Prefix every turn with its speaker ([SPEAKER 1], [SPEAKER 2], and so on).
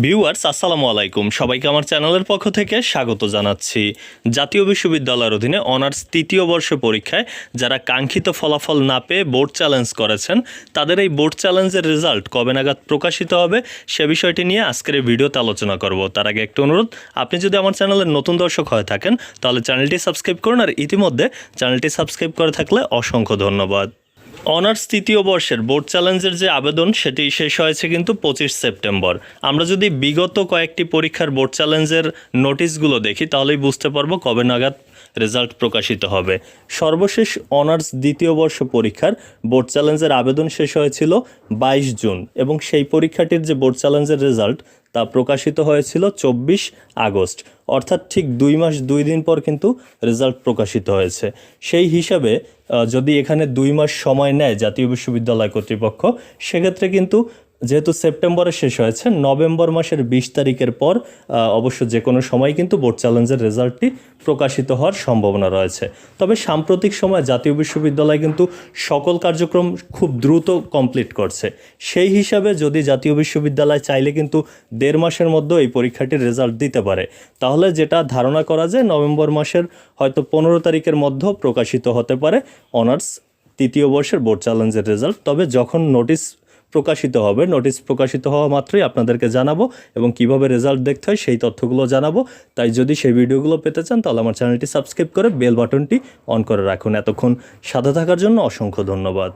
[SPEAKER 1] Viewers, আসসালামু আলাইকুম। সবাইকে আমার চ্যানেলের পক্ষ থেকে স্বাগত জানাচ্ছি। জাতীয় বিশ্ববিদ্যালয়ের অধীনে অনার্স তৃতীয় বর্ষ পরীক্ষায় যারা কাঙ্ক্ষিত ফলাফল না পেয়ে বোর্ড চ্যালেঞ্জ করেছেন, তাদের এই বোর্ড চ্যালেঞ্জের রেজাল্ট কবে নাগাদ প্রকাশিত হবে সে বিষয়টি নিয়ে আজকের এই ভিডিওতে আলোচনা করব। তার আগে একটু অনুরোধ, আপনি যদি আমার চ্যানেলের নতুন দর্শক হয়ে থাকেন, তাহলে চ্যানেলটি সাবস্ক্রাইব করুন আর ইতিমধ্যে চ্যানেলটি সাবস্ক্রাইব করে থাকলে অসংখ্য ধন্যবাদ। অনার্স তৃতীয় বর্ষের বোর্ড চ্যালেঞ্জের যে আবেদন, সেটি শেষ হয়েছে কিন্তু পঁচিশ সেপ্টেম্বর। আমরা যদি বিগত কয়েকটি পরীক্ষার বোর্ড চ্যালেঞ্জের নোটিশগুলো দেখি, তাহলেই বুঝতে পারব কবে নাগাদ রেজাল্ট প্রকাশিত হবে। সর্বশেষ অনার্স দ্বিতীয় বর্ষ পরীক্ষার বোর্ড চ্যালেঞ্জের আবেদন শেষ হয়েছিল বাইশ জুন এবং সেই পরীক্ষাটির যে বোর্ড চ্যালেঞ্জের রেজাল্ট তা প্রকাশিত হয়েছিল চব্বিশ আগস্ট। অর্থাৎ ঠিক দুই মাস দুই দিন পর কিন্তু রেজাল্ট প্রকাশিত হয়েছে। সেই হিসাবে যদি এখানে দুই মাস সময় নেয় জাতীয় বিশ্ববিদ্যালয় কর্তৃপক্ষ, সেক্ষেত্রে কিন্তু যেহেতু সেপ্টেম্বরে শেষ হয়েছে, নভেম্বর মাসের বিশ তারিখের পর অবশ্য যে কোনো সময় কিন্তু বোর্ড চ্যালেঞ্জের রেজাল্টটি প্রকাশিত হওয়ার সম্ভাবনা রয়েছে। তবে সাম্প্রতিক সময় জাতীয় বিশ্ববিদ্যালয় কিন্তু সকল কার্যক্রম খুব দ্রুত কমপ্লিট করছে। সেই হিসাবে যদি জাতীয় বিশ্ববিদ্যালয় চাইলে কিন্তু দেড় মাসের মধ্যে এই পরীক্ষাটির রেজাল্ট দিতে পারে। তাহলে যেটা ধারণা করা যায়, নভেম্বর মাসের হয়তো পনেরো তারিখের মধ্যেও প্রকাশিত হতে পারে অনার্স, তৃতীয় বর্ষের বোর্ড চ্যালেঞ্জের রেজাল্ট। তবে যখন নোটিশ প্রকাশিত হবে। নোটিশ প্রকাশিত হওয়া মাত্রই আপনাদেরকে জানাব এবং কীভাবে রেজাল্ট দেখতে হয় সেই তথ্যগুলো জানাব। তাই যদি সেই ভিডিওগুলো পেতে চান, তাহলে আমার চ্যানেলটি সাবস্ক্রাইব করে বেল বাটনটি অন করে রাখুন। এতক্ষণ সাথে থাকার জন্য অসংখ্য ধন্যবাদ।